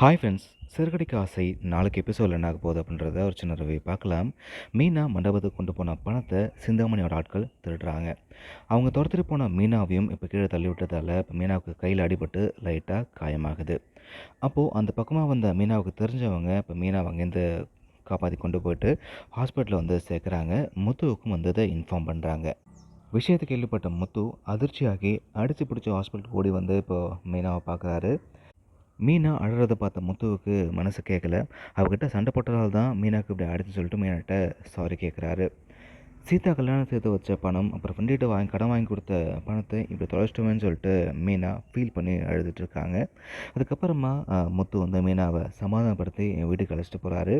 Hi friends சிறுகடிக்கு ஆசை நாளைக்கு எபிசோடில் என்ன ஆக போகுது அப்படின்றத ஒரு சின்ன ரிவ்யூ பார்க்கலாம். மீனா மண்டபத்துக்கு கொண்டு போன பணத்தை சிந்தாமணியோட ஆட்கள் திருடுறாங்க. அவங்க துரத்துட்டு போன மீனாவையும் இப்போ கீழே தள்ளி விட்டதால் இப்போ மீனாவுக்கு கையில் அடிபட்டு லைட்டாக காயமாகுது. அப்போது அந்த பக்கமாக வந்த மீனாவுக்கு தெரிஞ்சவங்க இப்போ மீனாவை அங்கேருந்து காப்பாற்றி கொண்டு போயிட்டு ஹாஸ்பிட்டலில் வந்து சேர்க்குறாங்க. முத்துவுக்கும் வந்து இதை இன்ஃபார்ம் பண்ணுறாங்க விஷயத்தை கேள்விப்பட்ட முத்து அதிர்ச்சியாகி அடித்து பிடிச்ச ஹாஸ்பிட்டல் ஓடி வந்து இப்போது மீனாவை பார்க்குறாரு. மீனா அழுறதை பார்த்த முத்துவுக்கு மனசு கேட்கல அவகிட்ட சண்டை போட்டதால் தான் மீனாவுக்கு இப்படி அடித்து சொல்லிட்டு மீனாட்ட சாரி கேட்குறாரு சீதா கல்யாணம் சேர்த்து வச்ச பணம் அப்புறம் ஃப்ரெண்டிகிட்ட வாங்கி கடன் வாங்கி கொடுத்த பணத்தை இப்படி தொலைச்சிட்டோமேன்னு சொல்லிட்டு மீனா ஃபீல் பண்ணி அழுதுட்ருக்காங்க அதுக்கப்புறமா முத்து வந்து மீனாவை சமாதானப்படுத்தி என் வீட்டுக்கு அழைச்சிட்டு போகிறாரு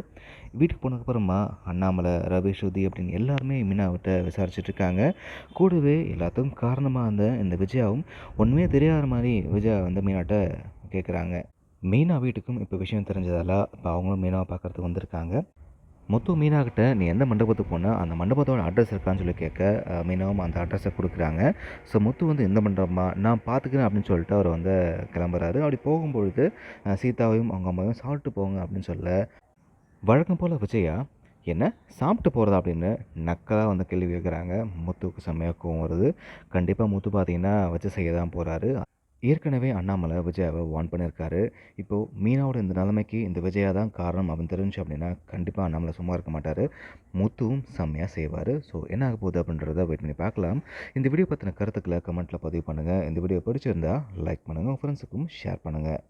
வீட்டுக்கு போனதுக்கப்புறமா அண்ணாமலை ரவி ஸ்ருதி அப்படின்னு எல்லாருமே மீனாவிட்ட விசாரிச்சுட்டு இருக்காங்க. கூடவே எல்லாத்துக்கும் காரணமாக இருந்த இந்த விஜயாவும் ஒன்றுமே தெரியாத மாதிரி விஜயா வந்து மீனாட்ட கேட்குறாங்க மீனா வீட்டுக்கும் இப்போ விஷயம் தெரிஞ்சதால் இப்போ அவங்களும் மீனாவை பார்க்கறதுக்கு வந்திருக்காங்க. முத்து மீனாக்கிட்ட நீ எந்த மண்டபத்துக்கு போனால் அந்த மண்டபத்தோட அட்ரஸ் இருக்கான்னு சொல்லி கேட்க மீனாவும் அந்த அட்ரஸை கொடுக்குறாங்க. ஸோ முத்து வந்து எந்த மண்டபமா? நான் பார்த்துக்கிறேன் அப்படின்னு சொல்லிட்டு அவர் வந்து கிளம்புறாரு. அப்படி போகும்பொழுது சீதாவையும் அவங்க அம்மாவையும் சாப்பிட்டு போங்க அப்படின்னு சொல்ல வழக்கம் போல் விஜயா என்ன? சாப்பிட்டு போகிறதா அப்படின்னு நக்கலாக வந்து கேள்வி கேட்குறாங்க. முத்துக்கு செம்மையாக கோவம் வருது. கண்டிப்பாக முத்து பார்த்தீங்கன்னா வச்சு செய்ய தான் போகிறாரு ஏற்கனவே அண்ணாமலை விஜயாவை வார்ன் பண்ணியிருக்காரு. இப்போது மீனாவோட இந்த நிலைமைக்கு இந்த விஜயா தான் காரணம் அவன் தெரிஞ்சு அப்படின்னா கண்டிப்பாக அண்ணாமலை சும்மா இருக்க மாட்டார். முத்துவும் செம்மையாக செய்வார். ஸோ என்ன ஆக போகுது அப்படின்றத வெயிட் பண்ணி பார்க்கலாம். இந்த வீடியோ பற்றின கருத்துக்களை கமெண்ட்டில் பதிவு பண்ணுங்கள் இந்த வீடியோ பிடிச்சிருந்தா லைக் பண்ணுங்கள் உங்கள் ஃப்ரெண்ட்ஸுக்கும் ஷேர் பண்ணுங்கள்